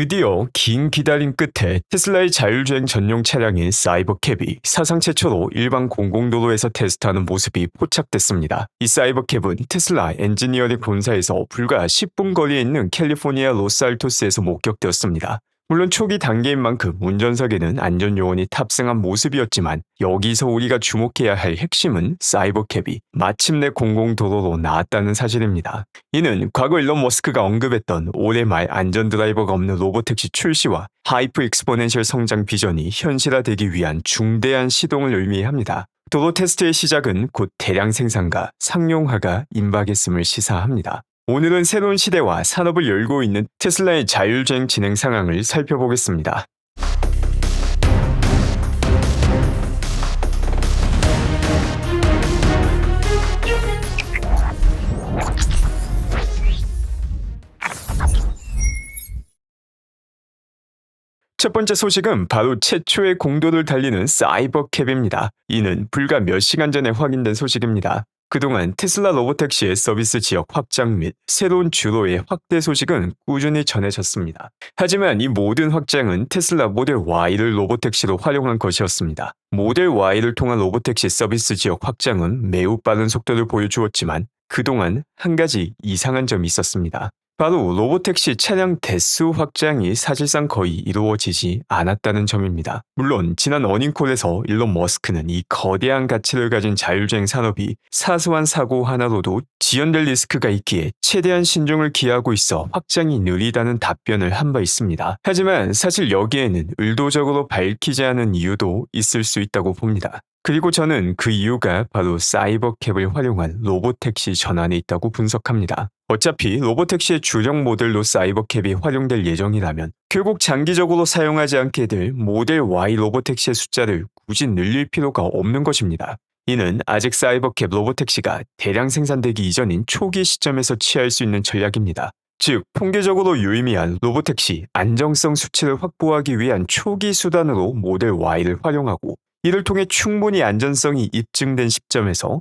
드디어 긴 기다림 끝에 테슬라의 자율주행 전용 차량인 사이버캡이 사상 최초로 일반 공공도로에서 테스트하는 모습이 포착됐습니다. 이 사이버캡은 테슬라 엔지니어링 본사에서 불과 10분 거리에 있는 캘리포니아 로스알토스에서 목격되었습니다. 물론 초기 단계인 만큼 운전석에는 안전요원이 탑승한 모습이었지만 여기서 우리가 주목해야 할 핵심은 사이버캡이 마침내 공공도로로 나왔다는 사실입니다. 이는 과거 일론 머스크가 언급했던 올해 말 안전 드라이버가 없는 로보택시 출시와 하이프 익스포넨셜 성장 비전이 현실화되기 위한 중대한 시동을 의미합니다. 도로 테스트의 시작은 곧 대량 생산과 상용화가 임박했음을 시사합니다. 오늘은 새로운 시대와 산업을 열고 있는 테슬라의 자율주행 진행 상황을 살펴보겠습니다. 첫 번째 소식은 바로 최초의 공도를 달리는 사이버캡입니다. 이는 불과 몇 시간 전에 확인된 소식입니다. 그동안 테슬라 로보택시의 서비스 지역 확장 및 새로운 주로의 확대 소식은 꾸준히 전해졌습니다. 하지만 이 모든 확장은 테슬라 모델 Y를 로보택시로 활용한 것이었습니다. 모델 Y를 통한 로보택시 서비스 지역 확장은 매우 빠른 속도를 보여주었지만 그동안 한 가지 이상한 점이 있었습니다. 바로 로보택시 차량 대수 확장이 사실상 거의 이루어지지 않았다는 점입니다. 물론 지난 어닝콜에서 일론 머스크는 이 거대한 가치를 가진 자율주행 산업이 사소한 사고 하나로도 지연될 리스크가 있기에 최대한 신중을 기하고 있어 확장이 느리다는 답변을 한 바 있습니다. 하지만 사실 여기에는 의도적으로 밝히지 않은 이유도 있을 수 있다고 봅니다. 그리고 저는 그 이유가 바로 사이버 캡을 활용한 로보택시 전환에 있다고 분석합니다. 어차피 로보택시의 주력 모델로 사이버캡이 활용될 예정이라면 결국 장기적으로 사용하지 않게 될 모델 Y 로보택시의 숫자를 굳이 늘릴 필요가 없는 것입니다. 이는 아직 사이버캡 로보택시가 대량 생산되기 이전인 초기 시점에서 취할 수 있는 전략입니다. 즉, 통계적으로 유의미한 로보택시 안정성 수치를 확보하기 위한 초기 수단으로 모델 Y를 활용하고 이를 통해 충분히 안전성이 입증된 시점에서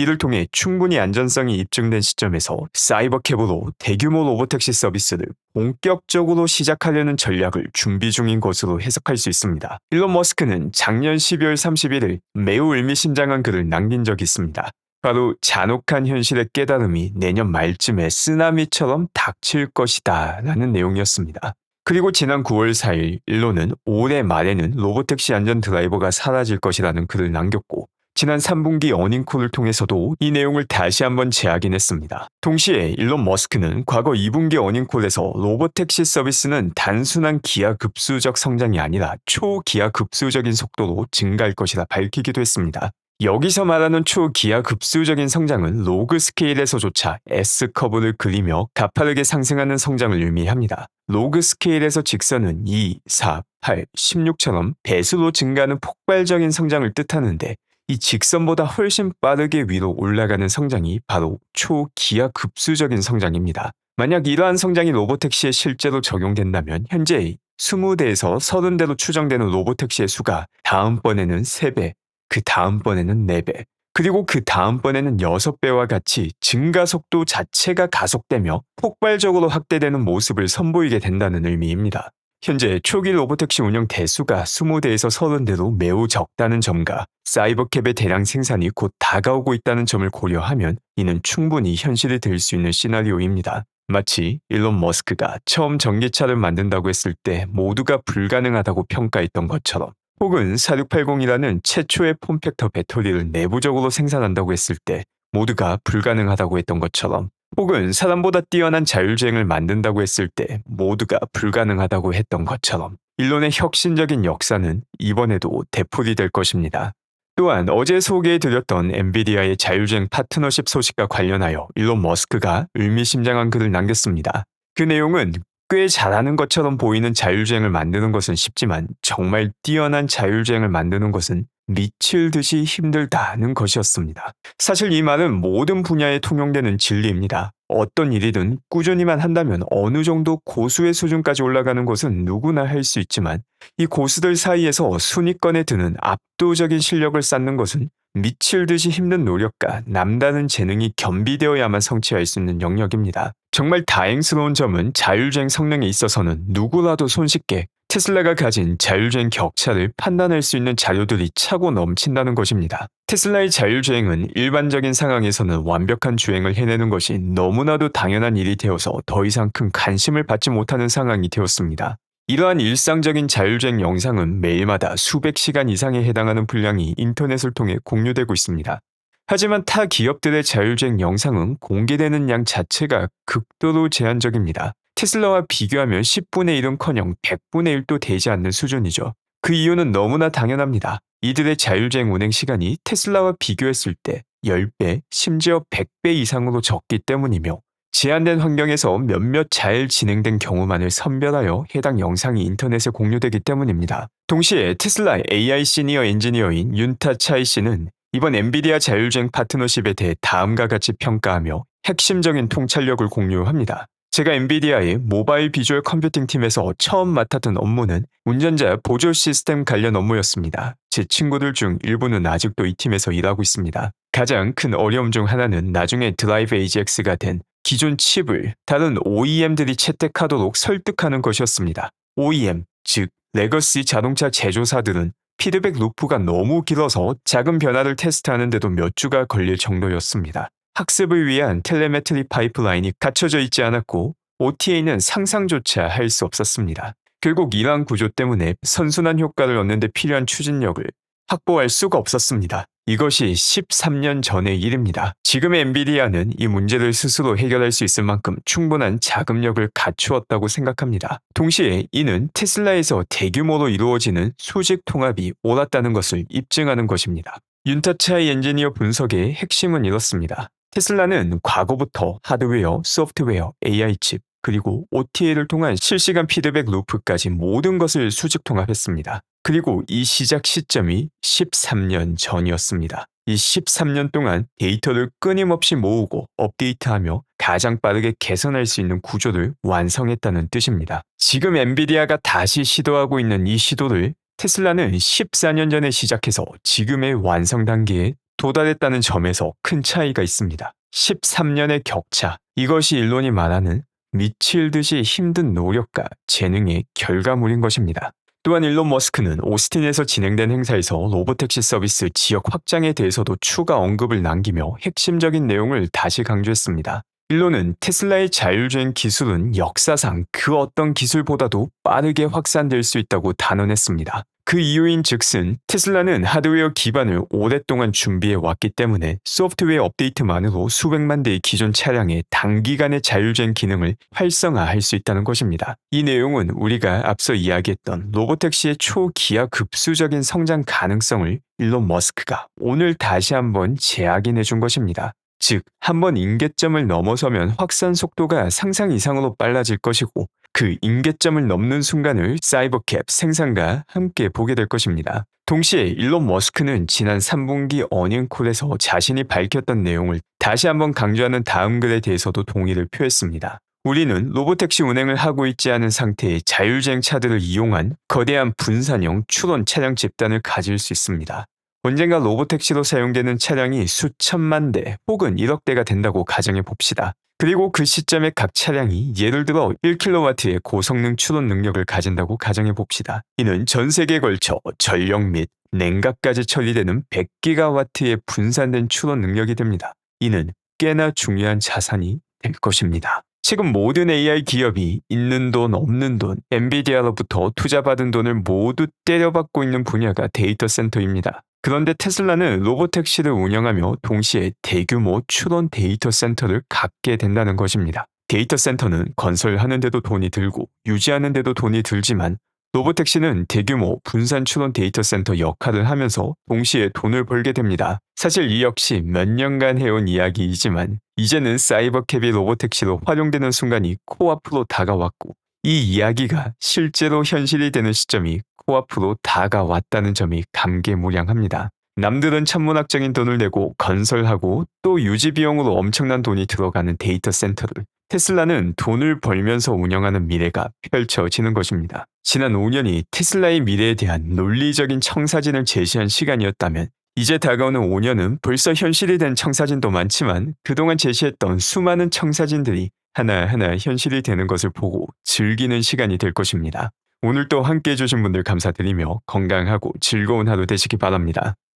이를 통해 충분히 안전성이 입증된 시점에서 사이버캡으로 대규모 로보택시 서비스를 본격적으로 시작하려는 전략을 준비 중인 것으로 해석할 수 있습니다. 일론 머스크는 작년 12월 31일 매우 의미심장한 글을 남긴 적이 있습니다. 바로 잔혹한 현실의 깨달음이 내년 말쯤에 쓰나미처럼 닥칠 것이다 라는 내용이었습니다. 그리고 지난 9월 4일 일론은 올해 말에는 로보택시 안전 드라이버가 사라질 것이라는 글을 남겼고 지난 3분기 어닝콜을 통해서도 이 내용을 다시 한번 재확인했습니다. 동시에 일론 머스크는 과거 2분기 어닝콜에서 로보택시 서비스는 단순한 기하 급수적 성장이 아니라 초기하 급수적인 속도로 증가할 것이라 밝히기도 했습니다. 여기서 말하는 초기하 급수적인 성장은 로그 스케일에서조차 S커브를 그리며 가파르게 상승하는 성장을 의미합니다. 로그 스케일에서 직선은 2, 4, 8, 16처럼 배수로 증가하는 폭발적인 성장을 뜻하는데 이 직선보다 훨씬 빠르게 위로 올라가는 성장이 바로 초기하 급수적인 성장입니다. 만약 이러한 성장이 로보택시에 실제로 적용된다면 현재 20대에서 30대로 추정되는 로보택시의 수가 다음번에는 3배, 그 다음번에는 4배, 그리고 그 다음번에는 6배와 같이 증가 속도 자체가 가속되며 폭발적으로 확대되는 모습을 선보이게 된다는 의미입니다. 현재 초기 로보택시 운영 대수가 20대에서 30대로 매우 적다는 점과 사이버캡의 대량 생산이 곧 다가오고 있다는 점을 고려하면 이는 충분히 현실이 될 수 있는 시나리오입니다. 마치 일론 머스크가 처음 전기차를 만든다고 했을 때 모두가 불가능하다고 평가했던 것처럼 혹은 4680이라는 최초의 폼팩터 배터리를 내부적으로 생산한다고 했을 때 모두가 불가능하다고 했던 것처럼 혹은 사람보다 뛰어난 자율주행을 만든다고 했을 때 모두가 불가능하다고 했던 것처럼 일론의 혁신적인 역사는 이번에도 되풀이 될 것입니다. 또한 어제 소개해드렸던 엔비디아의 자율주행 파트너십 소식과 관련하여 일론 머스크가 의미심장한 글을 남겼습니다. 그 내용은 꽤 잘하는 것처럼 보이는 자율주행을 만드는 것은 쉽지만 정말 뛰어난 자율주행을 만드는 것은 미칠 듯이 힘들다는 것이었습니다. 사실 이 말은 모든 분야에 통용되는 진리입니다. 어떤 일이든 꾸준히만 한다면 어느 정도 고수의 수준까지 올라가는 것은 누구나 할 수 있지만 이 고수들 사이에서 순위권에 드는 압도적인 실력을 쌓는 것은 미칠 듯이 힘든 노력과 남다른 재능이 겸비되어야만 성취할 수 있는 영역입니다. 정말 다행스러운 점은 자율주행 성능에 있어서는 누구라도 손쉽게 테슬라가 가진 자율주행 격차를 판단할 수 있는 자료들이 차고 넘친다는 것입니다. 테슬라의 자율주행은 일반적인 상황에서는 완벽한 주행을 해내는 것이 너무나도 당연한 일이 되어서 더 이상 큰 관심을 받지 못하는 상황이 되었습니다. 이러한 일상적인 자율주행 영상은 매일마다 수백 시간 이상에 해당하는 분량이 인터넷을 통해 공유되고 있습니다. 하지만 타 기업들의 자율주행 영상은 공개되는 양 자체가 극도로 제한적입니다. 테슬라와 비교하면 10분의 1은커녕 100분의 1도 되지 않는 수준이죠. 그 이유는 너무나 당연합니다. 이들의 자율주행 운행 시간이 테슬라와 비교했을 때 10배, 심지어 100배 이상으로 적기 때문이며 제한된 환경에서 몇몇 잘 진행된 경우만을 선별하여 해당 영상이 인터넷에 공유되기 때문입니다. 동시에 테슬라 AI 시니어 엔지니어인 윤타 차이 씨는 이번 엔비디아 자율주행 파트너십에 대해 다음과 같이 평가하며 핵심적인 통찰력을 공유합니다. 제가 엔비디아의 모바일 비주얼 컴퓨팅 팀에서 처음 맡았던 업무는 운전자 보조 시스템 관련 업무였습니다. 제 친구들 중 일부는 아직도 이 팀에서 일하고 있습니다. 가장 큰 어려움 중 하나는 나중에 드라이브 AGX가 된 기존 칩을 다른 OEM들이 채택하도록 설득하는 것이었습니다. OEM, 즉 레거시 자동차 제조사들은 피드백 루프가 너무 길어서 작은 변화를 테스트하는데도 몇 주가 걸릴 정도였습니다. 학습을 위한 텔레메트리 파이프라인이 갖춰져 있지 않았고 OTA는 상상조차 할 수 없었습니다. 결국 이러한 구조 때문에 선순환 효과를 얻는 데 필요한 추진력을 확보할 수가 없었습니다. 이것이 13년 전의 일입니다. 지금의 엔비디아는 이 문제를 스스로 해결할 수 있을 만큼 충분한 자금력을 갖추었다고 생각합니다. 동시에 이는 테슬라에서 대규모로 이루어지는 수직 통합이 옳았다는 것을 입증하는 것입니다. 윤타차이 엔지니어 분석의 핵심은 이렇습니다. 테슬라는 과거부터 하드웨어, 소프트웨어, AI 칩, 그리고 OTA를 통한 실시간 피드백 루프까지 모든 것을 수직 통합했습니다. 그리고 이 시작 시점이 13년 전이었습니다. 이 13년 동안 데이터를 끊임없이 모으고 업데이트하며 가장 빠르게 개선할 수 있는 구조를 완성했다는 뜻입니다. 지금 엔비디아가 다시 시도하고 있는 이 시도를 테슬라는 14년 전에 시작해서 지금의 완성 단계에 도달했다는 점에서 큰 차이가 있습니다. 13년의 격차, 이것이 일론이 말하는 미칠 듯이 힘든 노력과 재능의 결과물인 것입니다. 또한 일론 머스크는 오스틴에서 진행된 행사에서 로보택시 서비스 지역 확장에 대해서도 추가 언급을 남기며 핵심적인 내용을 다시 강조했습니다. 일론은 테슬라의 자율주행 기술은 역사상 그 어떤 기술보다도 빠르게 확산될 수 있다고 단언했습니다. 그 이유인 즉슨 테슬라는 하드웨어 기반을 오랫동안 준비해 왔기 때문에 소프트웨어 업데이트만으로 수백만 대의 기존 차량의 단기간의 자율주행 기능을 활성화할 수 있다는 것입니다. 이 내용은 우리가 앞서 이야기했던 로보택시의 초기하 급수적인 성장 가능성을 일론 머스크가 오늘 다시 한번 재확인해 준 것입니다. 즉, 한번 임계점을 넘어서면 확산 속도가 상상 이상으로 빨라질 것이고 그 임계점을 넘는 순간을 사이버캡 생산과 함께 보게 될 것입니다. 동시에 일론 머스크는 지난 3분기 어닝콜에서 자신이 밝혔던 내용을 다시 한번 강조하는 다음 글에 대해서도 동의를 표했습니다. 우리는 로보택시 운행을 하고 있지 않은 상태의 자율주행 차들을 이용한 거대한 분산형 추론 차량 집단을 가질 수 있습니다. 언젠가 로보택시로 사용되는 차량이 수천만 대 혹은 1억 대가 된다고 가정해 봅시다. 그리고 그 시점에 각 차량이 예를 들어 1kW의 고성능 추론 능력을 가진다고 가정해 봅시다. 이는 전 세계에 걸쳐 전력 및 냉각까지 처리되는 100GW의 분산된 추론 능력이 됩니다. 이는 꽤나 중요한 자산이 될 것입니다. 지금 모든 AI 기업이 있는 돈 없는 돈, 엔비디아로부터 투자받은 돈을 모두 때려받고 있는 분야가 데이터 센터입니다. 그런데 테슬라는 로보택시를 운영하며 동시에 대규모 추론 데이터 센터를 갖게 된다는 것입니다. 데이터 센터는 건설하는데도 돈이 들고 유지하는데도 돈이 들지만 로보택시는 대규모 분산 추론 데이터 센터 역할을 하면서 동시에 돈을 벌게 됩니다. 사실 이 역시 몇 년간 해온 이야기이지만 이제는 사이버캡이 로보택시로 활용되는 순간이 코앞으로 다가왔고 이 이야기가 실제로 현실이 되는 시점이 코앞으로 다가왔다는 점이 감개무량합니다. 남들은 천문학적인 돈을 내고 건설하고 또 유지 비용으로 엄청난 돈이 들어가는 데이터 센터를 테슬라는 돈을 벌면서 운영하는 미래가 펼쳐지는 것입니다. 지난 5년이 테슬라의 미래에 대한 논리적인 청사진을 제시한 시간이었다면 이제 다가오는 5년은 벌써 현실이 된 청사진도 많지만 그동안 제시했던 수많은 청사진들이 하나하나 현실이 되는 것을 보고 즐기는 시간이 될 것입니다. 오늘도 함께 해주신 분들 감사드리며 건강하고 즐거운 하루 되시기 바랍니다.